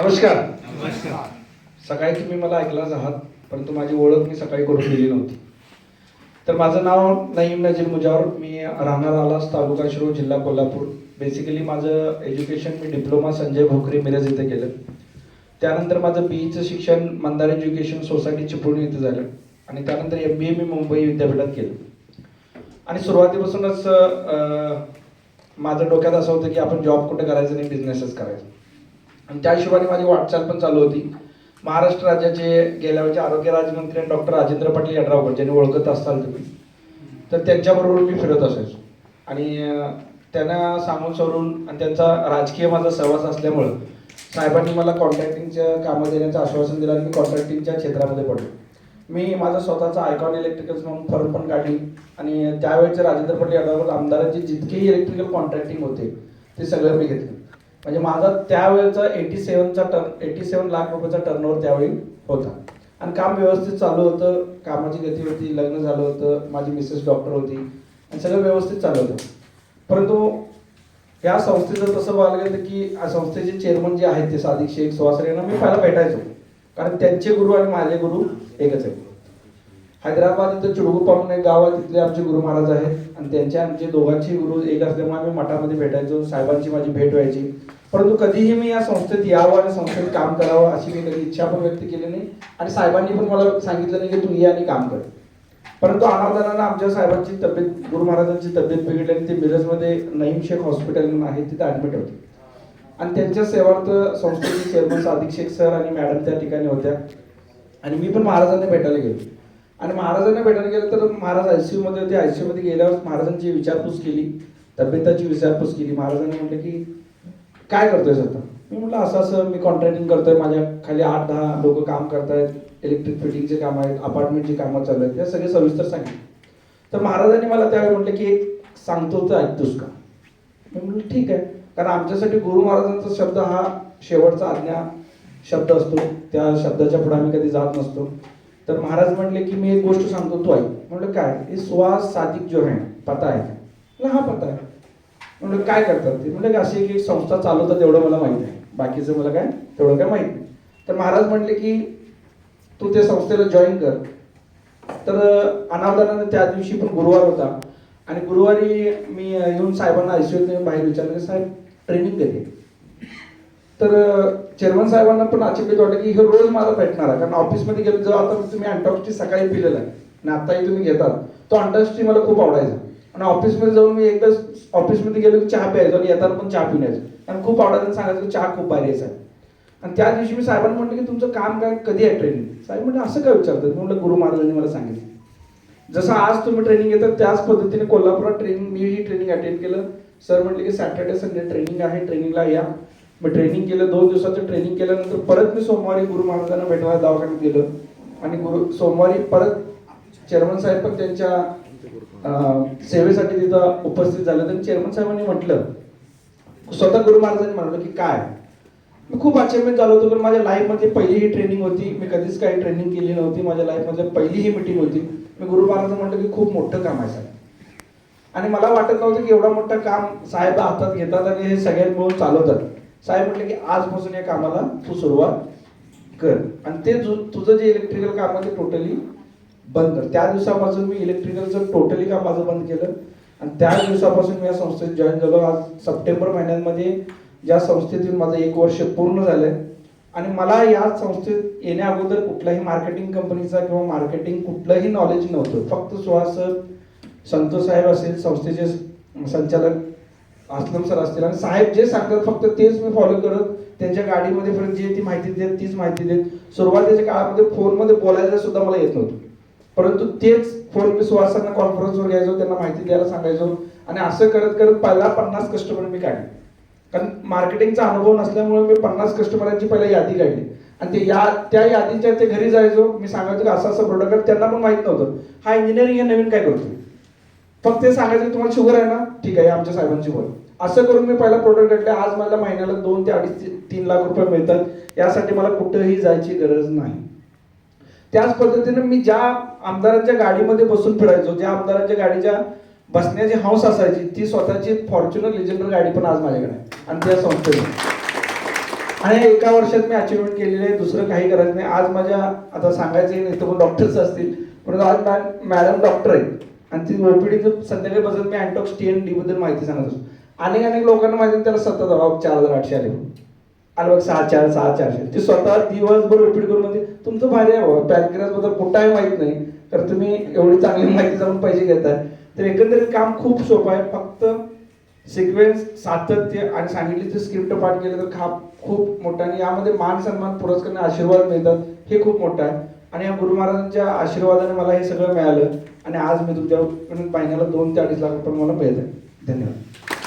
नमस्कार. सकाळी तुम्ही मला ऐकलाच आहात परंतु माझी ओळख मी सकाळी करून दिली नव्हती. तर माझं नाव नईम नजीर मुजावर मी राहणार आलास तालुका शिरूर जिल्हा कोल्हापूर. बेसिकली माझं एज्युकेशन मी डिप्लोमा संजय भोकरे मिरज इथे केलं. त्यानंतर माझं बीईचं शिक्षण मंदार एज्युकेशन सोसायटी चिपळूण इथे झालं. आणि त्यानंतर एम बी ए मी मुंबई विद्यापीठात केलं. आणि सुरुवातीपासूनच माझं डोक्यात असं होतं की आपण जॉब कुठे करायचं नाही बिझनेसच करायचा. आणि त्या हिशोबाने माझी वाटचाल पण चालू होती. महाराष्ट्र राज्याचे गेल्या वेळचे आरोग्य राज्यमंत्री डॉक्टर राजेंद्र पाटील यड्रावकर ज्यांनी ओळखत असाल तुम्ही तर त्यांच्याबरोबर मी फिरत असायचो. आणि त्यांना सांगून सोडून आणि त्यांचा राजकीय माझा सहवास असल्यामुळं साहेबांनी मला कॉन्ट्रॅक्टिंगच्या कामं देण्याचं आश्वासन दिलं आणि मी कॉन्ट्रॅक्टिंगच्या क्षेत्रामध्ये पडलो. मी माझा स्वतःचा आयकॉन इलेक्ट्रिकल्स म्हणून फर्म पण काढली आणि त्यावेळेचे राजेंद्र पाटील यड्रावकर आमदारांचे जितकेही इलेक्ट्रिकल कॉन्ट्रॅक्टिंग होते ते सगळं मी घेतलं. म्हणजे माझा त्यावेळेचा एटी सेवनचा टर्न एटी सेवन लाख रुपयाचा टर्नओव्हर त्यावेळी होता. आणि काम व्यवस्थित चालू होतं कामाची गती होती लग्न झालं होतं माझी मिसेस डॉक्टर होती आणि सगळं व्यवस्थित चालू होतं. परंतु या संस्थेचं तसं बघायला गेलं की संस्थेचे चेअरमन जे आहेत ते सादिक शेख सुहासरे यांना मी पहिला भेटायचो. कारण त्यांचे गुरु आणि माझे गुरु एकच आहे हैदराबाद इथं चिडगुप्पा म्हणून एक गाव आहे तिथले आमचे गुरु महाराज आहेत. आणि त्यांचे आमचे दोघांचे गुरु एक असल्यामुळे आम्ही मठामध्ये भेटायचो साहेबांची माझी भेट व्हायची. परंतु कधीही मी या संस्थेत यावं आणि संस्थेत काम करावं अशी मी कधी इच्छा पण व्यक्त केली नाही. आणि साहेबांनी पण मला सांगितलं नाही की तू ये आणि काम कर. परंतु अनावधानानं आमच्या साहेबांची तब्येत गुरु महाराजांची तब्येत बिघडली आणि ते मिरजमध्ये नईम शेख हॉस्पिटल आहे तिथे ऍडमिट होते. आणि त्यांच्या सेवार्थ संस्थेचे चेअरमन सादिक शेख सर आणि मॅडम त्या ठिकाणी होत्या. आणि मी पण महाराजांना भेटायला गेलो. आणि महाराजांना भेटायला गेलं तर महाराज आयसीयू मध्ये होते. आयसीयू मध्ये गेल्यावर महाराजांची विचारपूस केली. तब्येताची विचारपूस केली. महाराजांनी म्हटलं की काय करतोय आता? मी म्हटलं असं असं. मी कॉन्ट्रॅक्टिंग करतोय. माझ्या खाली आठ दहा लोक काम करतायत. इलेक्ट्रिक फिटिंगचे काम आहेत. अपार्टमेंटची कामं चालू आहेत. हे सगळे सविस्तर सांगितले. तर महाराजांनी मला त्यावेळी म्हटलं की एक सांगतो तर ऐकतोस का? मी म्हटलं ठीक आहे. कारण आमच्यासाठी गुरु महाराजांचा शब्द हा शेवटचा आज्ञा शब्द असतो. त्या शब्दाच्या पुढे आम्ही कधी जात नसतो. तर महाराज म्हटले की मी एक गोष्ट सांगतो तो ऐक. म्हटलं काय? हे सुहास सादिक जो आहे पता आहे का? हा पता आहे. म्हणलं काय करतात ते? म्हणजे अशी एक संस्था चालवतात तेवढं मला माहीत आहे बाकीचं मला काय? तेवढं काय माहीत नाही. तर महाराज म्हटले की तू त्या संस्थेला जॉईन कर. तर अनावधानानं त्या दिवशी पण गुरुवार होता. आणि गुरुवारी मी येऊन साहेबांना आयसीयूत बाहेर विचारलं की साहेब ट्रेनिंग देते. तर चेअरमन साहेबांना पण अचंबित वाटलं की हे रोज मला भेटणार आहे. कारण ऑफिसमध्ये गेलो जेव्हा आता तुम्ही अँटॉक्सची सकाळी पिलेला आहे. आणि आत्ताही तुम्ही घेतात. तो अंटॉक्सटी मला खूप आवडायचा. आणि ऑफिसमध्ये जाऊन मी एकदा ऑफिसमध्ये गेलो की चहा प्यायचो आणि येताना पण चहा पिऊन यायचो. आणि खूप आवडायचं आणि सांगायचं की चहा खूप भारी आहे साहेब. आणि त्या दिवशी मी साहेबांना म्हटलं की तुमचं काम काय? कधी आहे ट्रेनिंग साहेब म्हणजे असं काय विचारतात? म्हणलं म्हटलं गुरु महाराजांनी मला सांगितलं. जसं आज तुम्ही ट्रेनिंग घेतात त्याच पद्धतीने कोल्हापुरात ट्रेनिंग मी ही ट्रेनिंग अटेंड केलं. सर म्हटले की सॅटर्डे संडे ट्रेनिंग आहे. ट्रेनिंगला या. मी ट्रेनिंग केलं दोन दिवसाचं ट्रेनिंग केल्यानंतर परत मी सोमवारी गुरु महाराजांना भेटायला दवाखान्यात गेलो. आणि गुरु सोमवारी परत चेअरमन साहेब पण त्यांच्या सेवेसाठी तिथं उपस्थित झाले. तर चेअरमन साहेबांनी म्हटलं स्वतः गुरु महाराजांनी म्हटलं की काय? मी खूप अचंबित झालो होतो पण माझ्या लाईफमध्ये पहिली ही ट्रेनिंग होती. मी कधीच काही ट्रेनिंग केली नव्हती. माझ्या लाईफमध्ये पहिली ही मिटिंग होती. मी गुरु महाराज म्हटलं की खूप मोठं काम आहे साहेब. आणि मला वाटत नव्हतं की एवढं मोठं काम साहेब हातात घेतात आणि हे सगळ्यात मिळून चालवतात. साहेब म्हटले की आजपासून या कामाला तू सुरुवात कर. आणि ते जु- तुझं जे इलेक्ट्रिकल काम आहे ते टोटली बंद कर. त्या दिवसापासून मी इलेक्ट्रिकलचं टोटली काम माझं बंद केलं. आणि त्या दिवसापासून मी या संस्थेत जॉईन झालो. आज सप्टेंबर महिन्यामध्ये ज्या संस्थेतील माझं एक वर्ष पूर्ण झालंय. आणि मला या संस्थेत येण्या अगोदर कुठल्याही मार्केटिंग कंपनीचा किंवा मार्केटिंग कुठलंही नॉलेज नव्हतं. फक्त सुहास सर संतोष साहेब असेल संस्थेचे संचालक असलम सर असतील. आणि साहेब जे सांगतात फक्त तेच मी फॉलो करत त्यांच्या गाडीमध्ये परत जे ती माहिती देत तीच माहिती देत. सुरुवातीच्या काळामध्ये फोनमध्ये बोलायला सुद्धा मला येत नव्हतं. परंतु तेच फोन मी सुहासांना कॉन्फरन्सवर घ्यायचो त्यांना माहिती द्यायला सांगायचो. आणि असं करत करत पहिला पन्नास कस्टमर मी काढले. कारण मार्केटिंगचा अनुभव नसल्यामुळे मी पन्नास कस्टमरांची पहिला यादी काढली. आणि ते या त्या यादीच्या ते घरी जायचो. मी सांगायचो की असं असं प्रोडक्ट त्यांना पण माहीत नव्हतं. हा इंजिनिअरिंग हे नवीन काय करतो फक्त ते सांगायचं तुम्हाला शुगर आहे ना ठीक आहे आमच्या साहेबांची बोल असं करून मी पहिला प्रोडक्ट घेतला आज मला महिन्याला दोन ते अडीच ते तीन लाख रुपये मिळतात. यासाठी मला कुठेही जायची गरज नाही. त्याच पद्धतीने मी ज्या आमदारांच्या गाडीमध्ये बसून फिरायचो ज्या आमदारांच्या गाडीच्या बसण्याची हौस असायची ती स्वतःची फॉर्च्युनर लेजेंडर गाडी पण आज माझ्याकडे आहे. आणि त्या संस्थेने आणि एका वर्षात मी अचिव्हमेंट केलेली आहे दुसरं काही करायचं नाही. आज माझ्या आता सांगायचं नाही तर डॉक्टर्स असतील. परंतु आज मॅ- मॅडम डॉक्टर आहेत. आणि ती ओपीडीचं संध्याकाळी बसत मी अँटॉक्स टी एन डी बद्दल माहिती सांगत असतो अनेक अनेक लोकांना माहिती त्याला सतत अभाव चार हजार आठशे आले. आलं बघ सहा चार सहा चारशे ते स्वतः दिवसभर ओपीडी करून म्हणजे तुमचं भारी आहे बाबा. पॅनक्रियासबद्दल कुठंही माहीत नाही तर तुम्ही एवढी चांगली माहिती जाऊन पैसे घेताय. तर एकंदरीत काम खूप सोपं आहे. फक्त सिक्वेन्स सातत्य आणि सांगितले स्क्रिप्ट पाठ केलं तर खा खूप मोठं आणि यामध्ये मान सन्मान पुरस्कार आशीर्वाद मिळतात. हे खूप मोठं आहे. आणि या गुरु महाराजांच्या आशीर्वादाने मला हे सगळं मिळालं. आणि आज मी तुमच्या महिन्याला दोन ते अडीच लाख रुपये मला मिळत आहे धन्यवाद.